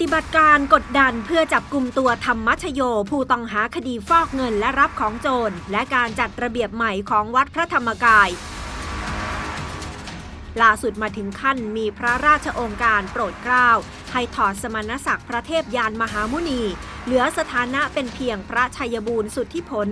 ฏิบัติการกดดันเพื่อจับกลุ่มตัวธรรมชโย ผู้ต้องหาคดีฟอกเงินและรับของโจร และการจัดระเบียบใหม่ของวัดพระธรรมกาย ล่าสุดมาถึงขั้นมีพระราชองค์การโปรดเกล้า ให้ถอดสมณศักดิ์พระเทพยานมหามุนี เหลือสถานะเป็นเพียงพระชัยบูรณ์สุทธิผล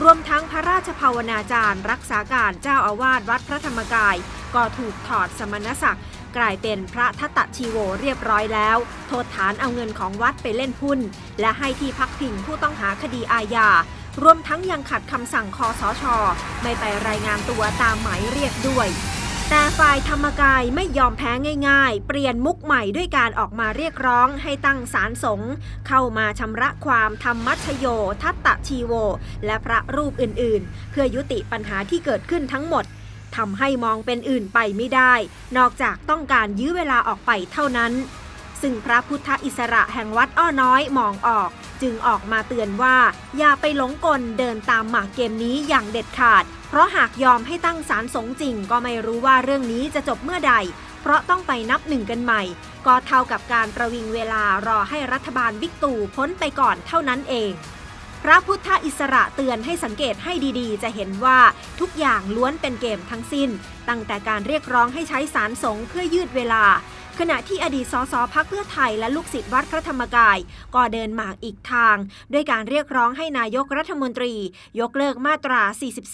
รวมทั้งพระราชภาวนาจารย์ รักษาการเจ้าอาวาสวัดพระธรรมกาย ก็ถูกถอดสมณศักดิ์ กลายเป็นพระทัตชีโวเรียบร้อยแล้ว โทษฐานเอาเงินของวัดไปเล่นหุ้น และให้ที่พักพิงผู้ต้องหาคดีอาญารวมทั้งยังขัดคำสั่งคอสช ไม่ไปรายงานตัวตามหมายเรียกด้วยแต่ฝ่ายธรรมกายไม่ยอมแพ้ง่ายๆ เปลี่ยนมุกใหม่ด้วยการออกมาเรียกร้องให้ตั้งศาลสงฆ์เข้ามาชำระความธรรมัชโย ทัตตชีโว และพระรูปอื่นๆ เพื่อยุติปัญหาที่เกิดขึ้นทั้งหมด ทำให้มองเป็นอื่นไปไม่ได้ นอกจากต้องการยื้อเวลาออกไปเท่านั้น ซึ่งพระพุทธอิสระแห่งวัดอ้อน้อยมองออก จึงออกมาเตือนว่า อย่าไปหลงกลเดินตามหมากเกมนี้อย่างเด็ดขาด เพราะหากยอมให้ตั้งศาลสงจริง ก็ไม่รู้ว่าเรื่องนี้จะจบเมื่อใด เพราะต้องไปนับหนึ่งกันใหม่ ก็เท่ากับการประวิงเวลารอให้รัฐบาลวิกตู่พ้นไปก่อนเท่านั้นเอง พระพุทธอิสระเตือนให้สังเกตให้ดีๆ จะเห็นว่าทุกอย่างล้วนเป็นเกมทั้งสิ้น ตั้งแต่การเรียกร้องให้ใช้สารสงเพื่อยืดเวลา ขณะที่อดีตสสพักเพื่อไทยและลูกศิษย์วัดพระธรรมกาย ก็เดินหมากอีกทาง ด้วยการเรียกร้องให้นายกรัฐมนตรี ยกเลิกมาตรา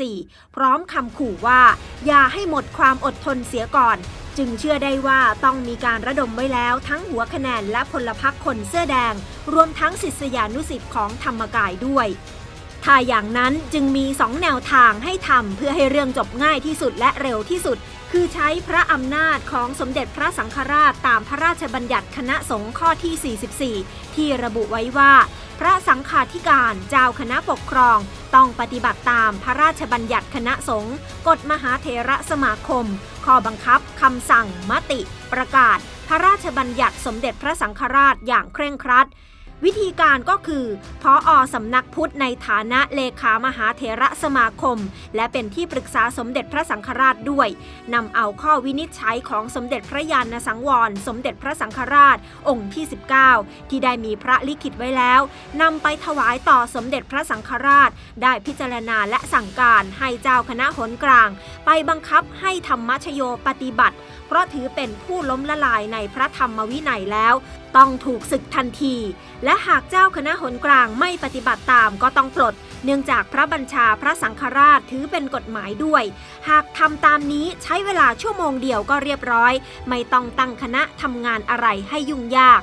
44 พร้อมคำขู่ว่า อย่าให้หมดความอดทนเสียก่อน จึงเชื่อได้ว่าต้องมีการระดมไว้แล้วทั้งหัวคะแนนและพลพรรคคนเสื้อแดง รวมทั้งศิษยานุสิษย์ของธรรมกายด้วยถ้าอย่างนั้นจึงมี2แนวทางให้ทำเพื่อให้เรื่องจบง่ายที่สุดและเร็วที่สุด คือใช้พระอำนาจของสมเด็จพระสังฆราชตามพระราชบัญญัติคณะสงฆ์ข้อที่ 44 ที่ระบุไว้ว่า ระสังฆาธิการเจ้าคณะปกครอง ต้องปฏิบัติตามพระราชบัญญัติคณะสงฆ์กฎมหาเถระสมาคม ข้อบังคับคำสั่ง มติ ประกาศ พระราชบัญญัติสมเด็จพระสังฆราชอย่างเคร่งครัด วิธีการก็คือพออสำนักพุทธในฐานะเลขามหาเถระสมาคม และเป็นที่ปรึกษาสมเด็จพระสังฆราชด้วยนำเอาข้อวินิจฉัยของสมเด็จพระยาณสังวร สมเด็จพระสังฆราช องค์ที่ 19 ที่ได้มีพระลิขิตไว้แล้วนำไปถวายต่อสมเด็จพระสังฆราช ได้พิจารณาและสั่งการให้เจ้าคณะหนกลาง ไปบังคับให้ธรรมชโยปฏิบัติ ราะถือเป็นผู้ล้มละลายในพระธรรมวินัยแล้ว ต้องถูกศึกทันที และหากเจ้าคณะหนกลางไม่ปฏิบัติตามก็ต้องปลด เนื่องจากพระบัญชาพระสังฆราชถือเป็นกฎหมายด้วย หากทำตามนี้ใช้เวลาชั่วโมงเดียวก็เรียบร้อย ไม่ต้องตั้งคณะทำงานอะไรให้ยุ่งยาก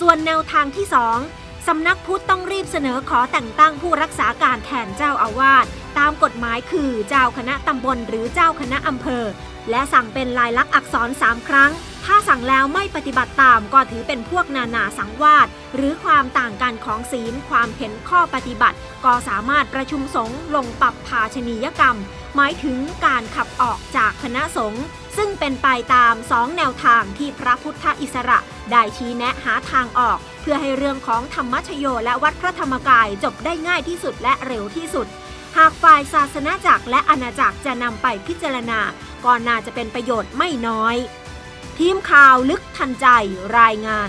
ส่วนแนวทางที่2สำนักพุทธต้องรีบเสนอขอแต่งตั้งผู้รักษาการแทนเจ้าอาวาสตามกฎหมายคือเจ้าคณะตำบลหรือเจ้าคณะอำเภอ และสั่งเป็นลายลักษณ์อักษร 3 ครั้ง ถ้าสั่งแล้วไม่ปฏิบัติตามก็ถือเป็นพวกนานาสังวาสหรือความต่างกันของศีลความเห็นข้อปฏิบัติ ก็สามารถประชุมสงฆ์ลงปรับภาชนียกรรม หมายถึงการขับออกจากคณะสงฆ์ซึ่งเป็นไปตามสองแนวทางที่พระพุทธอิสระได้ชี้แนะหาทางออก เพื่อให้เรื่องของธรรมชโยและวัดพระธรรมกายจบได้ง่ายที่สุดและเร็วที่สุด หากฝ่ายศาสนาจักรและอาณาจักรจะนำไปพิจารณาก็น่าจะเป็นประโยชน์ไม่น้อย ทีมข่าวลึกทันใจรายงาน